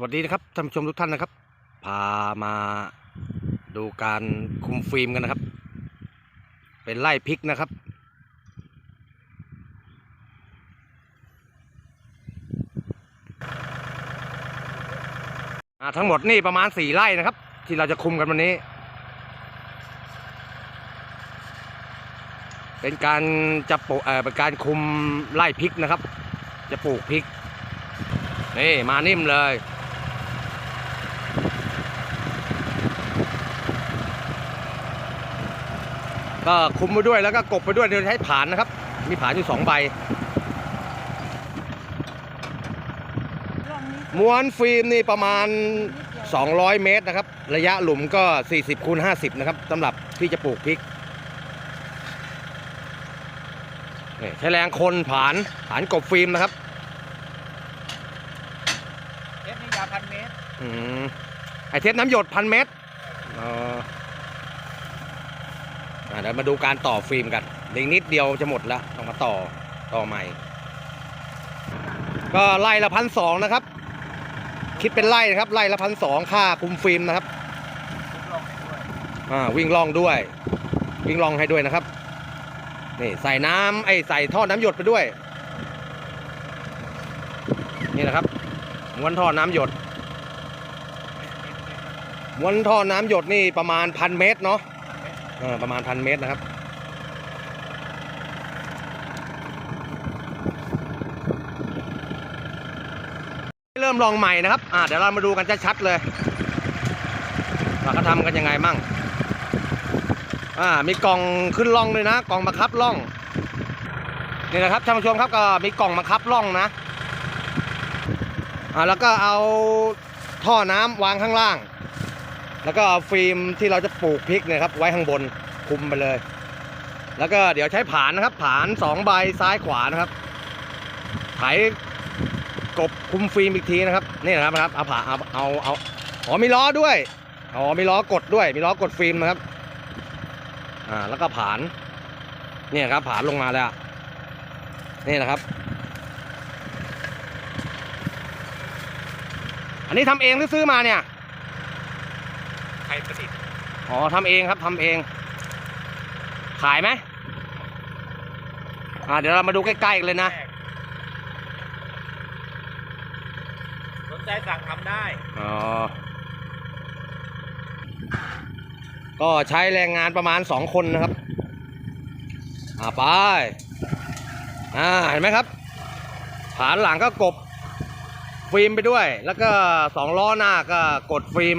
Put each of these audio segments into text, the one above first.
สวัสดีนะครับท่านผู้ชมทุกท่านนะครับ พามาดูการคุมฟิล์มกันนะครับ เป็นไล่พริกนะครับอ่าทั้งหมดนี่ประมาณสี่ไร่นะครับ ที่เราจะคุมกันวันนี้ เป็นการจะปลูกเอ่อเป็นการคุมไล่พริกนะครับ จะปลูกพริกนี่มานิ่มเลย ก็คุมไปด้วยแล้วก็กบไปด้วยโดยใช้ผานนะครับ มีผานอยู่สองใบม้วนฟิล์มนี่ประมาณ 200 เมตรนะครับ ระยะหลุมก็ 40คูณ50 นะครับสำหรับที่จะปลูกพริกนี่ใช้แรงคนผานผานกบฟิล์มนะครับเทปนี้ยาวพันเมตรอืมไอเทปน้ำหยดพันเมตรอ๋ออะ เดี๋ยวมาดูการต่อฟิล์มกันเด็กนิดเดียวจะหมดแล้วต้องมาต่อต่อใหม่ ก็ไล่ละพันสองนะครับ คิดเป็นไล่นะครับ ไล่ละพันสองค่าคุมฟิล์มนะครับทุกลงด้วยวิ่งล่องด้วย วิ่งล่องให้ด้วยนะครับนี่ใส่น้ำไอยใส่ท่อน้ำหยดไปด้วย นี่นะครับม้วนท่อน้ำหยดม้วนท่อน้ำหยดนี่ประมาณพันเมตรเนาะ ประมาณพันเมตรนะครับเริ่มลองใหม่นะครับอ่าเดี๋ยวเรามาดูกันชัดๆเลยว่าเขาทำกันยังไงมั่งอ่ามีกล่องขึ้นล่องด้วยนะกล่องบังคับล่องนี่นะครับท่านผู้ชมครับก็มีกล่องบังคับล่องนะอ่าแล้วก็เอาท่อน้ำวางข้างล่าง แล้วก็เอาฟิล์มที่เราจะปลูกพริกเนี่ยครับไว้ข้างบนคุมไปเลย แล้วก็เดี๋ยวใช้ผานนะครับ ผานสองใบซ้ายขวานะครับไถกบคุมฟิล์มอีกทีนะครับนี่นะครับนะครับเอาผาเอาเอาเอาอ๋อมีล้อด้วยอ๋อมีล้อกดด้วย มีล้อกดฟิล์มนะครับอ่าแล้วก็ผานเนี่ยครับผานลงมาแล้วนี่นะครับ อันนี้ทำเองหรือซื้อมาเนี่ย ไทยประดิษฐ์ อ๋อทำเองครับทำเอง ขายไหมอ่าเดี๋ยวเรามาดูใกล้ๆกันเลยนะแรกสนใจสั่งทำได้ อ๋อ ก็ใช้แรงงานประมาณสองคนนะครับ อ่าไป อ่าเห็นไหมครับฐานหลังก็กบฟิล์มไปด้วย แล้วก็สองล้อหน้าก็กดฟิล์ม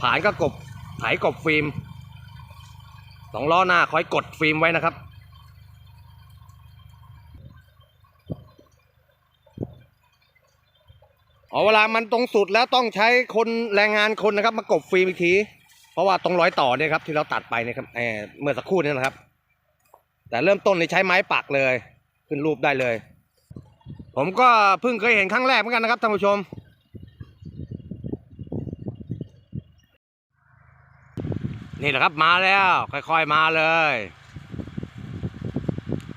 ผานก็กบ ไถกบฟิล์มสองล้อหน้าคอยกดฟิล์มไว้นะครับ อ๋อเวลามันตรงสุดแล้วต้องใช้คนแรงงานคนนะครับ มากบฟิล์มอีกที เพราะว่าตรงร้อยต่อเนี่ยครับที่เราตัดไปเนี่ยครับเเมื่อสักครู่นี้นะครับ แต่เริ่มต้นนี่ใช้ไม้ปักเลย ขึ้นรูปได้เลย ผมก็เพิ่งเคยเห็นครั้งแรกเหมือนกันนะครับท่านผู้ชม นี่แหละครับมาแล้ว ค่อย ๆมาเลย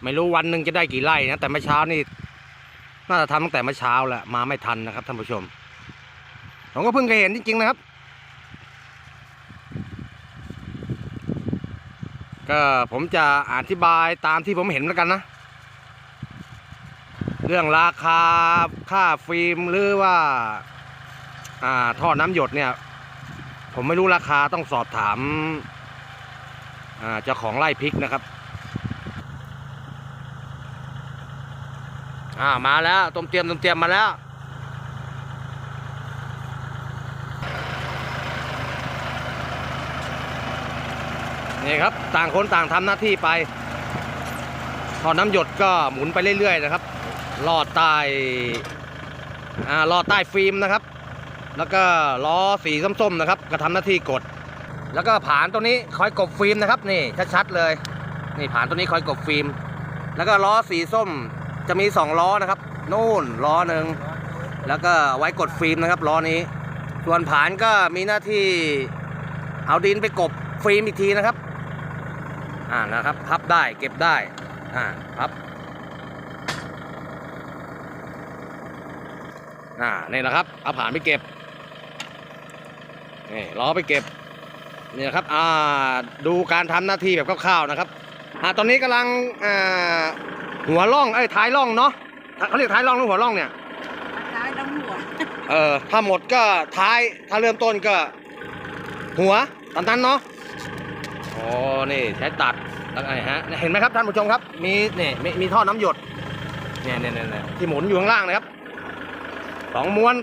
ไม่รู้วันหนึ่งจะได้กี่ไร่นะแต่เมื่อเช้านี่น่าจะทำตั้งแต่เมื่อเช้าแหละมาไม่ทันนะครับท่านผู้ชมผมก็เพิ่งเคยเห็นจริงๆนะครับ ก็ผมจะอธิบายตามที่ผมเห็นแล้วกันนะ เรื่องราคาค่าฟิล์มหรือว่า อ่าท่อน้ำหยดเนี่ย ผมไม่รู้ราคาต้องสอบถามเจ้าของไร่พริกนะครับอ่ามาแล้วต้มเตรียมต้มเตรียมมาแล้วนี่ครับต่างคนต่างทำหน้าที่ไปท่อน้ำหยดก็หมุนไปเรื่อยๆนะครับลอดใต้อ่าลอดใต้ฟิล์มนะครับ แล้วก็ล้อสีส้มๆนะครับก็ทำหน้าที่กด แล้วก็ผานตัวนี้คอยกบฟิล์มนะครับนี่ชัดๆเลยนี่ผานตัวนี้คอยกบฟิล์ม แล้วก็ล้อสีส้มจะมีสองล้อนะครับนู่นล้อหนึ่งแล้วก็ไว้กดฟิล์มนะครับล้อนี้ ส่วนผานก็มีหน้าที่เอาดินไปกบฟิล์มอีกทีนะครับอ่านะครับพับได้เก็บได้อ่าพับอ่านี่แหละครับเอาผานไปเก็บ นี่ล้อไปเก็บนี่นะครับอ่าดูการทำหน้าที่แบบคร่าวๆนะครับอ่าตอนนี้กำลังอ่าหัวล่องเอ้ยท้ายล่องเนาะเขาเรียกท้ายล่องหรือหัวล่องเนี่ยท้ายน้ำหัวเออถ้าหมดก็ท้ายถ้าเริ่มต้นก็ หัวตามนั้นเนาะอ๋อนี่ใช้ตัดแล้วไงฮะเห็นไหมครับท่านผู้ชมครับ มีเนี่ยมีมีท่อน้ำหยดเนี่ยเนี่ยเนี่ยเนี่ยที่หมุนอยู่ข้างล่างนะครับสองม้วน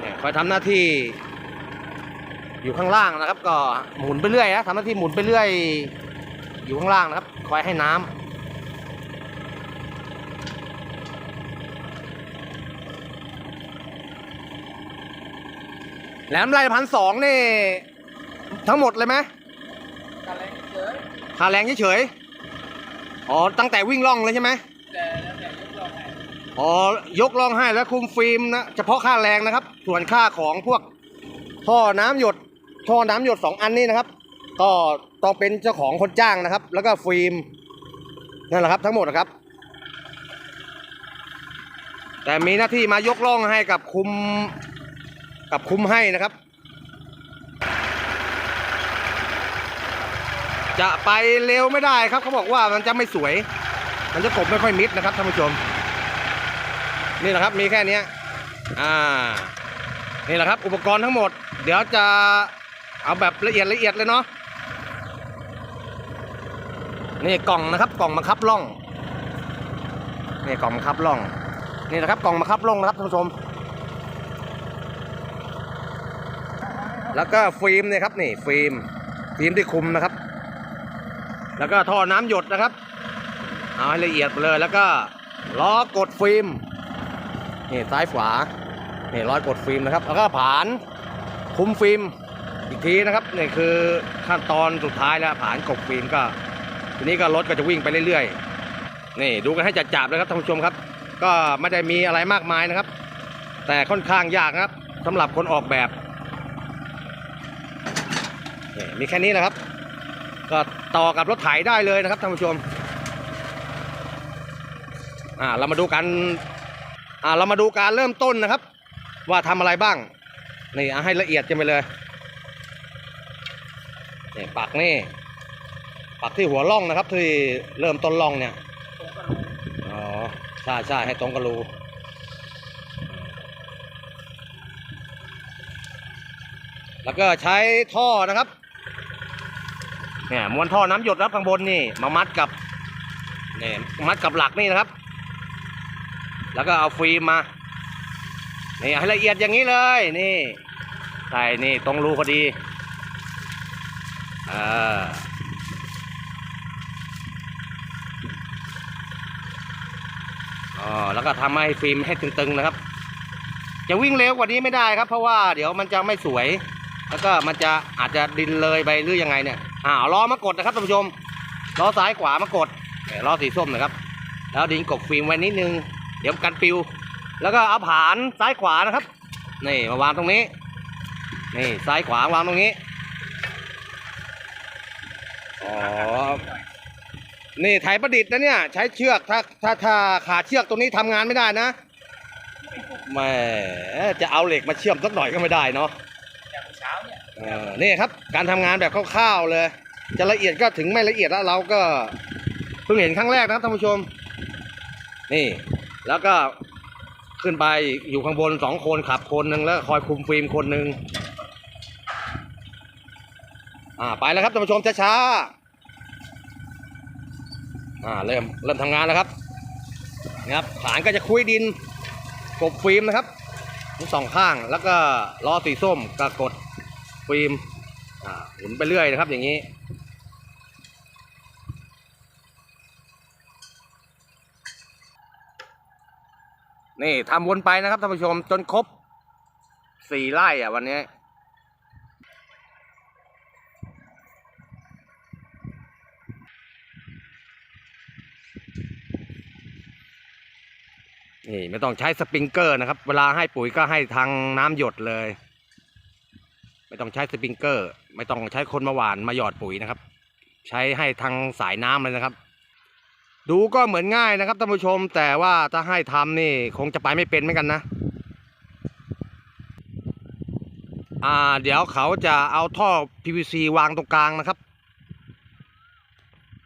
เนี่ยคอยทำหน้าที่ อยู่ข้างล่างนะครับ ก็หมุนไปเรื่อยนะทำหน้าที่หมุนไปเรื่อย อยู่ข้างล่างนะครับ คอยให้น้ำแหลมไรพันสองนี่ ทั้งหมดเลยไหมกันอะไรเฉยค่าแรงเฉยๆอ๋อตั้งแต่วิ่งล่องเลยใช่ไหมแต่แล้วแต่ยกลองให้อ๋อยกล่องให้แล้วคุมฟิล์มนะเฉพาะค่าแรงนะครับ ส่วนค่าของพวกท่อน้ำหยด ท่อน้ำหยดสองอันนี้นะครับ ก็ต้องเป็นเจ้าของคนจ้างนะครับ แล้วก็ฟิล์มนั่นแหละครับทั้งหมดนะครับ แต่มีหน้าที่มายกล่องให้กับคุมกับคุมให้นะครับ จะไปเร็วไม่ได้ครับเขาบอกว่ามันจะไม่สวย มันจะกบไม่ค่อยมิดนะครับท่านผู้ชม นี่แหละครับมีแค่นี้อ่านี่แหละครับ อุปกรณ์ทั้งหมด เดี๋ยวจะ เอาแบบละเอียดละเอียดเลยเนาะนี่กล่องนะครับกล่องบังคับล่องนี่กล่องบังคับล่องนี่นะครับกล่องบังคับล่องนะครับท่านผู้ชม แล้วก็ฟิล์มเนี่ยครับนี่ฟิล์มฟิล์มที่คุมนะครับ แล้วก็ท่อน้ำหยดนะครับเอาให้ละเอียดไปเลยแล้วก็ล้อกดฟิล์มนี่ซ้ายขวานี่ร้อยกดฟิล์มนะครับ แล้วก็ผานคุมฟิล์ม อีกทีนะครับนี่คือขั้นตอนสุดท้ายแล้วผ่านกดฟิล์มก็ ทีนี้ก็รถก็จะวิ่งไปเรื่อยๆนี่ดูกันให้จัดๆเลยครับท่านผู้ชมครับ ก็ไม่ได้มีอะไรมากมายนะครับ แต่ค่อนข้างยากนะครับสำหรับคนออกแบบมีแค่นี้แหละครับ ก็ต่อกับรถไถได้เลยนะครับท่านผู้ชมอ่าเรามาดูกันอ่าเรามาดูการเริ่มต้นนะครับ ว่าทำอะไรบ้างนี่ให้ละเอียดกันไปเลย นี่ปักนี่ ปักที่หัวล่องนะครับ ที่เริ่มต้นล่องเนี่ยตรงกระดูอ๋อใช่ใช่ให้ตรงกระรูแล้วก็ใช้ท่อนะครับเนี่ยม้วนท่อน้ำหยดครับข้างบนนี่มามัดกับเนี่ยมัดกับหลักนี่นะครับ แล้วก็เอาฟิล์มมานี่ให้ละเอียดอย่างนี้เลยนี่ใช่นี่ตรงรูพอดี อ่าอ๋อแล้วก็ทำให้ฟิล์มให้ตึงๆนะครับ จะวิ่งเร็วกว่านี้ไม่ได้ครับ เพราะว่าเดี๋ยวมันจะไม่สวย แล้วก็มันจะอาจจะดินเลยไปหรือยังไงเนี่ยอ่าล้อมากดนะครับท่านผู้ชมล้อซ้ายขวามากดล้อสีส้มนะครับ แล้วดินกบฟิล์มไว้นิดนึง เดี๋ยวกันปิว แล้วก็เอาผานซ้ายขวานะครับนี่มาวางตรงนี้ นี่ซ้ายขวาวางตรงนี้ อ๋อ นี่ไถประดิษฐ์นะเนี่ย ใช้เชือกถ้าถ้าถ้าขาดเชือกตรงนี้ทำงานไม่ได้นะแหม่จะเอาเหล็กมาเชื่อมสักหน่อยก็ไม่ได้เนาะอย่างเช้าเนี่ยเออนี่ครับ การทำงานแบบคร่าวๆเลย จะละเอียดก็ถึงไม่ละเอียดแล้วเราก็เพิ่งเห็นครั้งแรกนะครับท่านผู้ชม นี่ แล้วก็ขึ้นไปอยู่ข้างบนสองคนขับคนหนึ่งแล้วคอยคุมฟิล์มคนหนึ่ง อ่าไปแล้วครับท่านผู้ชมช้าๆอ่าเริ่มเริ่มทำงานแล้วครับนะครับฐานก็จะคุยดินกบฟิล์มนะครับทั้งสองข้างแล้วก็ล้อสีส้มก็กดฟิล์มอ่าหมุนไปเรื่อยนะครับอย่างนี้นี่ทำวนไปนะครับท่านผู้ชมจนครบสี่ไร่อะวันนี้ นี่ไม่ต้องใช้สปริงเกอร์นะครับ เวลาให้ปุ๋ยก็ให้ทางน้ำหยดเลย ไม่ต้องใช้สปริงเกอร์ ไม่ต้องใช้คนมาหวานมาหยอดปุ๋ยนะครับ ใช้ให้ทางสายน้ำเลยนะครับ ดูก็เหมือนง่ายนะครับท่านผู้ชม แต่ว่าถ้าให้ทำนี่คงจะไปไม่เป็นเหมือนกันนะอ่าเดี๋ยวเขาจะเอาท่อ PVC วางตรงกลางนะครับ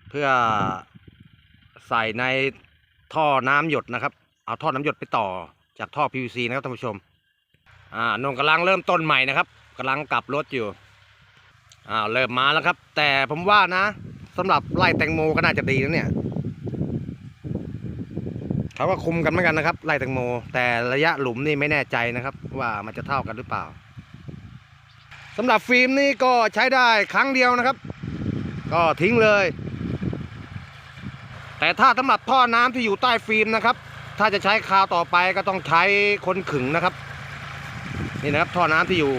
เพื่อใส่ในท่อน้ำหยดนะครับ เอาท่อน้ำหยดไปต่อจากท่อ PVC นะครับท่านผู้ชม อ่านงกำลังเริ่มต้นใหม่นะครับกำลังกลับรถอยู่อ้าวเริ่มมาแล้วครับ แต่ผมว่านะสำหรับไล่แตงโมก็น่าจะดีนะเนี่ยเขาก็คุมกันเหมือนกันนะครับไล่แตงโม แต่ระยะหลุมนี่ไม่แน่ใจนะครับ ว่ามันจะเท่ากันหรือเปล่าสำหรับฟิล์มนี่ก็ใช้ได้ครั้งเดียวนะครับ ก็ทิ้งเลย แต่ถ้าสำหรับท่อน้ำที่อยู่ใต้ฟิล์มนะครับ ถ้าจะใช้คาวต่อไปก็ต้องใช้คนขึงนะครับ นี่นะครับท่อน้ำที่อยู่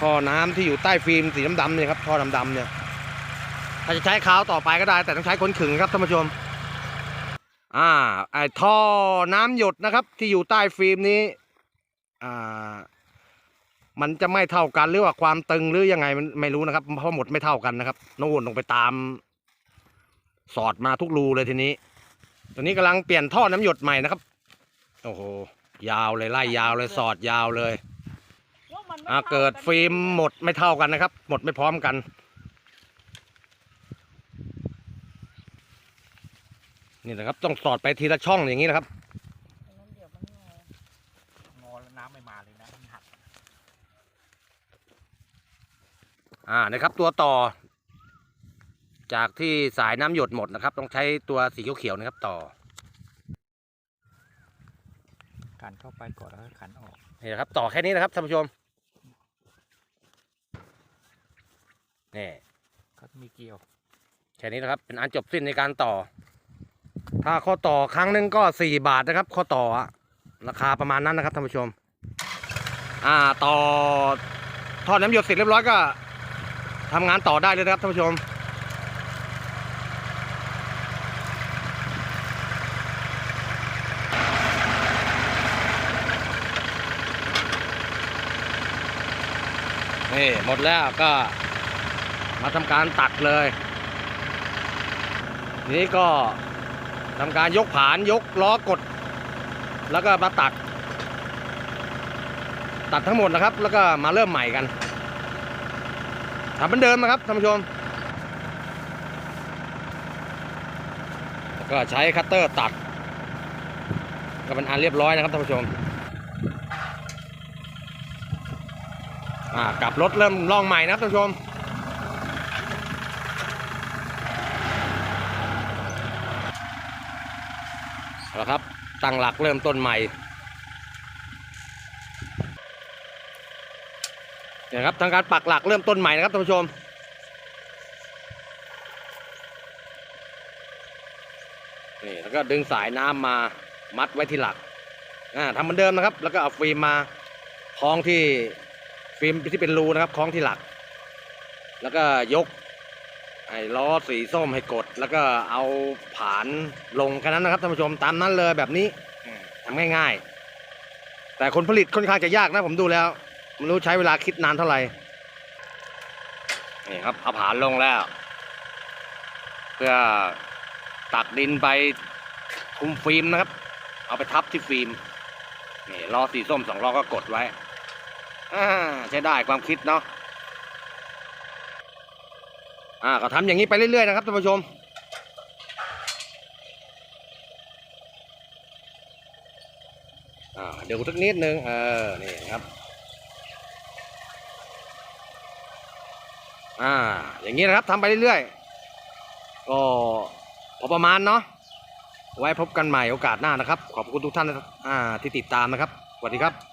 ท่อน้ำที่อยู่ใต้ฟิล์มสีดำๆเนี่ยครับท่อดำๆเนี่ย ถ้าจะใช้คาวต่อไปก็ได้ แต่ต้องใช้คนขึงครับท่านผู้ชม อ่าไอท่อน้ำหยดนะครับ ที่อยู่ใต้ฟิล์มนี้ อ่า มันจะไม่เท่ากันหรือว่าความตึงหรือยังไงมันไม่รู้นะครับเพราะหมดไม่เท่ากันนะครับโน่นลงไปตาม สอดมาทุกรูเลยทีนี้ ตอนนี้กำลังเปลี่ยนท่อน้ำหยดใหม่นะครับ โอ้โห ยาวเลยไล่ยาวเลยสอดยาวเลยอ่าเกิดฟิล์มหมดไม่เท่ากันนะครับ หมดไม่พร้อมกัน นี่นะครับ ต้องสอดไปทีละช่องอย่างนี้นะครับงอแล้วน้ำไม่มาเลยนะมันหักอ่านะครับตัวต่อ จากที่สายน้ำหยดหมดนะครับ ต้องใช้ตัวสีเขียวๆนะครับต่อการเข้าไปก่อนแล้วก็ขันออกนี่นะครับ ต่อแค่นี้นะครับท่านผู้ชมนี่ก็มีเกลียว แค่นี้นะครับ เป็นอันจบสิ้นในการต่อ ถ้าข้อต่อครั้งหนึงก็สี่บาทนะครับ ข้อต่ออะราคาประมาณนั้นนะครับท่านผู้ชม อ่าต่อทอดน้ำหยดเสร็จเรียบร้อยก็ทำงานต่อได้เลยนะครับท่านผู้ชม นี่หมดแล้วก็มาทำการตัดเลย นี้ก็ทำการยกผานยกล้อกด แล้วก็มาตัด ตัดทั้งหมดนะครับ แล้วก็มาเริ่มใหม่กันทำเหมือนเดิมนะครับท่านผู้ชมก็ใช้คัตเตอร์ตัด ก็เป็นอันเรียบร้อยนะครับท่านผู้ชม อ่ากลับรถเริ่มล่องใหม่นะครับท่านผู้ชมเอาละครับตั้งหลักเริ่มต้นใหม่เนี่ยครับทางการปักหลักเริ่มต้นใหม่นะครับท่านผู้ชมนี่แล้วก็ดึงสายน้ำมามัดไว้ที่หลักอ่าทำเหมือนเดิมนะครับ แล้วก็เอาฟิล์มมาคล้องที่ ฟิล์มที่เป็นรูนะครับคล้องที่หลัก แล้วก็ยกไอ้ล้อสีส้มให้กด แล้วก็เอาผานลงแค่นั้นนะครับท่านผู้ชมตามนั้นเลยแบบนี้ทำง่ายๆ แต่คนผลิตค่อนข้างจะยากนะผมดูแล้วไม่รู้ใช้เวลาคิดนานเท่าไหร่นี่ครับเอาผานลงแล้ว เพื่อตักดินไปคุมฟิล์มนะครับ เอาไปทับที่ฟิล์มนี่ล้อสีส้มสองล้อก็กดไว้ อ่าใช้ได้ความคิดเนาะอ่าก็ทำอย่างนี้ไปเรื่อยๆนะครับท่านผู้ชม อ่าเดี๋ยวสักนิดนึงเออนี่ครับ อ่า อย่างนี้นะครับทำไปเรื่อยๆ ก็พอประมาณเนาะไว้พบกันใหม่โอกาสหน้านะครับ ขอบคุณทุกท่านอ่าที่ติดตามนะครับ สวัสดีครับ